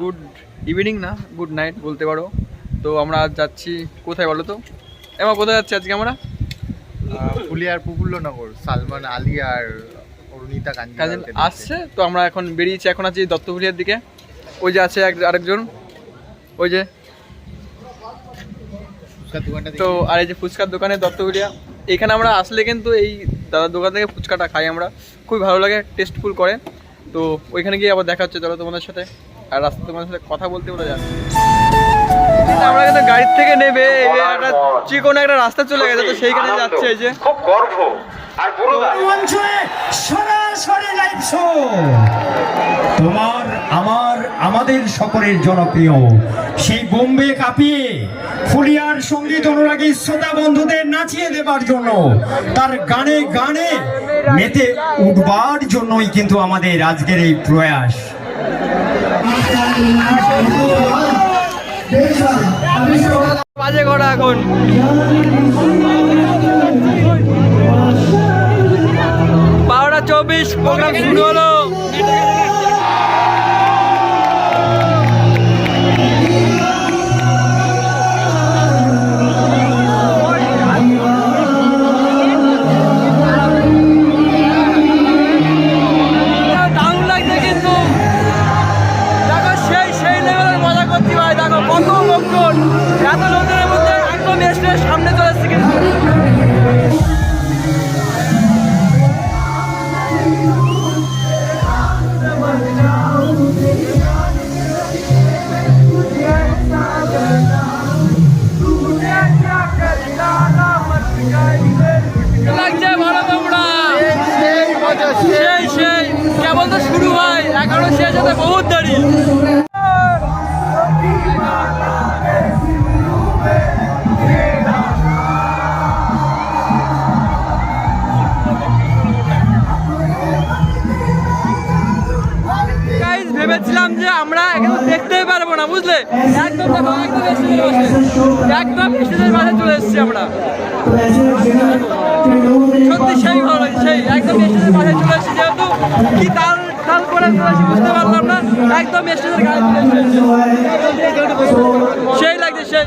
Good evening না good night বলতে পারো। তো আমরা আজ যাচ্ছি কোথায় বলো তো? এবার কোথায় যাচ্ছি আজকে আমরা? ফুলিয়ার প্রফুল্লনগর সালমান আলী আর অরুণিতা গান্ধী আসছে? তো আমরা এখন বেরিয়েছি এখন আছি দত্তভুলিয়ার দিকে। ওই যে আছে আরেকজন। ওই যে তো আর এই যে ফুচকার দোকানে দত্তপুরিয়া এখানে আমরা আসলে কিন্তু এই দাদার দোকান থেকে ফুচকাটা খাই আমরা। খুবই ভালো লাগে টেস্টফুল করে। তো ওইখানে গিয়ে আবার দেখা হচ্ছে চলো তোমাদের সাথে। আর রাস্তা তোমাদের সাথে কথা বলতে বলে যাচ্ছে। আমরা কিন্তু গাড়ির থেকে নেবে একটা চিকন একটা রাস্তা চলে গেছে তো সেইখানে যাচ্ছে এই যে। খুব গর্ব। আর পুরোদা মঞ্চে সরাসরি লাইভ শো তোমার আমার, আমাদের সকলের জনপ্রিয় সেই বোম্বে কাঁপিয়ে ফুলিয়ার সংগীত অনুরাগী শ্রোতা বন্ধুদের নাচিয়ে দেবার জন্য, তার গানে গানে মেতে উঠবার জন্যই কিন্তু আমাদের আজকের এই প্রয়াস। বাজে এখন। বারোটা চব্বিশ প্রোগ্রাম শুরু হলো। লোকজন এত লোকজনের মধ্যে একদম স্টেজের সামনে চলে এসছে কিন্তু। সেই সেই। কেবল তো শুরু হয় এখনও শেষ হতে বহুত দেরি। ভেবেছিলাম যে আমরা এখানে দেখতেই পারব না, বুঝলে? একদম একদম ইস্টেজের মাঝে চলে এসেছি আমরা। সত্যি সেই ভালো, সেই, একদম ইস্টেজের মাঝে চলে এসেছি যেহেতু কি তাল তাল করে চলে এসেছি, বুঝতে পারলাম না। একদম ইস্টেজের গাড়ি চলে এসেছি। সেই লাগছে, সেই।